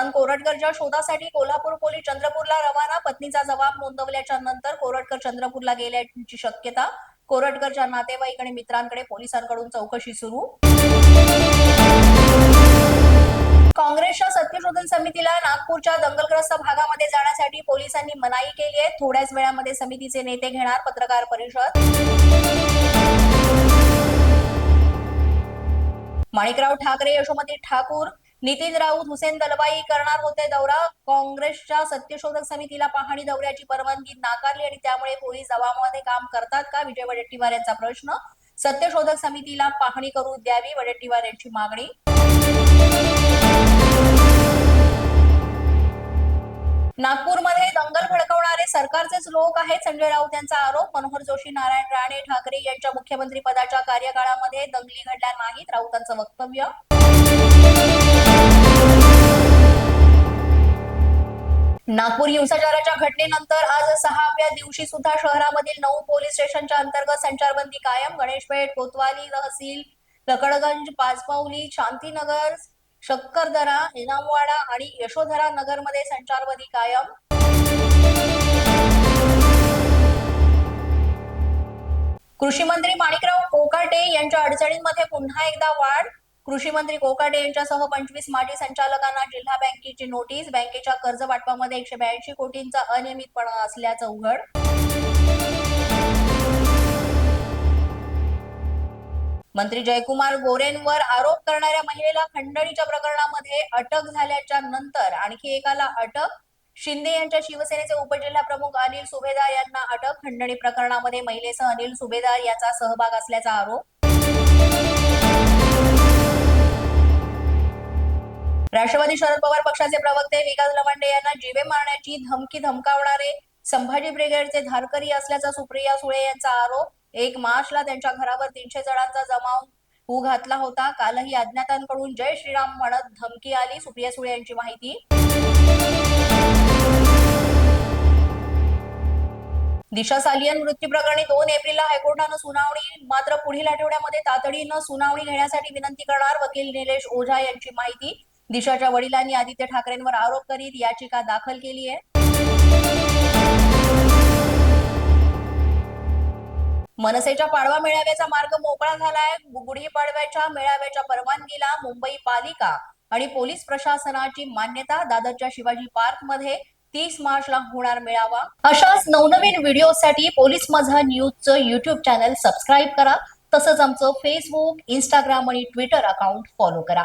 प्रशांत कोरटकरच्या शोधासाठी कोल्हापूर पोलीस चंद्रपूरला रवाना. पत्नीचा जबाब नोंदवल्याच्या नंतर कोरटकर चंद्रपूरला गेल्याची शक्यता. कोरटकरच्या नातेवाईक आणि मित्रांकडे पोलिसांकडून चौकशी सुरू. काँग्रेसच्या सत्यशोधन समितीला नागपूरच्या दंगलग्रस्त भागामध्ये जाण्यासाठी पोलिसांनी मनाई केली आहे. थोड्याच वेळामध्ये समितीचे नेते घेणार पत्रकार परिषद. माणिकराव ठाकरे यशोमती ठाकूर नितीन राऊत हुसेन दलवाई करणार होते दौरा. काँग्रेसच्या सत्यशोधक समितीला पाहणी दौऱ्याची परवानगी नाकारली आणि त्यामुळे पोलीस जबाबामध्ये काम करतात का? विजय वडेट्टीवार यांचा प्रश्न. सत्यशोधक समितीला पाहणी करू द्यावी वडेट्टीवार यांची मागणी. नागपूरमध्ये दंगल भडकवणारे सरकारचेच लोक आहेत संजय राऊत यांचा आरोप. मनोहर जोशी नारायण राणे ठाकरे यांच्या मुख्यमंत्री पदाच्या कार्यकाळामध्ये दंगली घडल्या नाहीत राऊतांचं वक्तव्य. नागपूर हिंसाचाराच्या घटनेनंतर आज सहाव्या दिवशी सुद्धा शहरामधील नऊ पोलीस स्टेशनच्या अंतर्गत संचारबंदी कायम. गणेशपेठ कोतवाली तहसील लकडगंज पाचपावली शांतीनगर शक्करदरा इनामवाडा आणि यशोधरा नगरमध्ये संचारबंदी कायम. कृषी मंत्री माणिकराव कोकाटे यांच्या अडचणींमध्ये पुन्हा एकदा वाढ. कृषी मंत्री कोकाटे यांच्यासह पंचवीस माजी संचालकांना जिल्हा बँकेची नोटीस बँकेच्या कर्ज वाटपामध्ये एकशे ब्याऐंशी कोटींचा अनियमितपणा असल्याचं उघड. मंत्री जयकुमार गोरेंवर आरोप करणाऱ्या महिलेला खंडणीच्या प्रकरणामध्ये अटक झाल्याच्यानंतर आणखी एकाला अटक शिंदे यांच्या शिवसेनेचे उपजिल्हा प्रमुख अनिल सुभेदार यांना अटक खंडणी प्रकरणामध्ये महिलेसह अनिल सुभेदार याचा सहभाग असल्याचा आरोप. राष्ट्रवादी शरद पवार पक्षाचे प्रवक्ते विकास लवांडे यांना जीवे मारण्याची धमकी धमकावणारे संभाजी ब्रिगेडचे धारकरी असल्याचा सुप्रिया सुळे यांचा आरोप. एक मार्चला त्यांच्या घरावर तीनशे जणांचा जमाव हू घातला होता. कालही अज्ञातांकडून जय श्रीराम म्हणत धमकी आली सुप्रिया सुळे यांची माहिती. दिशा सालियन मृत्यू प्रकरणी दोन एप्रिलला हायकोर्टानं सुनावणी मात्र पुढील आठवड्यामध्ये तातडीनं सुनावणी घेण्यासाठी विनंती करणार वकील निलेश ओझा यांची माहिती. दिशाच्या वडिलांनी आदित्य ठाकरेंवर आरोप करीत याचिका दाखल केली आहे. मनसेच्या पाडवा मेळाव्याचा मार्ग मोकळा झालाय. गुढी पाडव्याच्या मेळाव्याच्या परवानगीला मुंबई पालिका आणि पोलीस प्रशासनाची मान्यता दादरच्या शिवाजी पार्कमध्ये तीस मार्चला होणार मेळावा. अशाच नवनवीन व्हिडिओसाठी पोलीस माझा न्यूजचं युट्यूब चॅनल सबस्क्राईब करा. तसंच आमचं फेसबुक इंस्टाग्राम आणि ट्विटर अकाउंट फॉलो करा.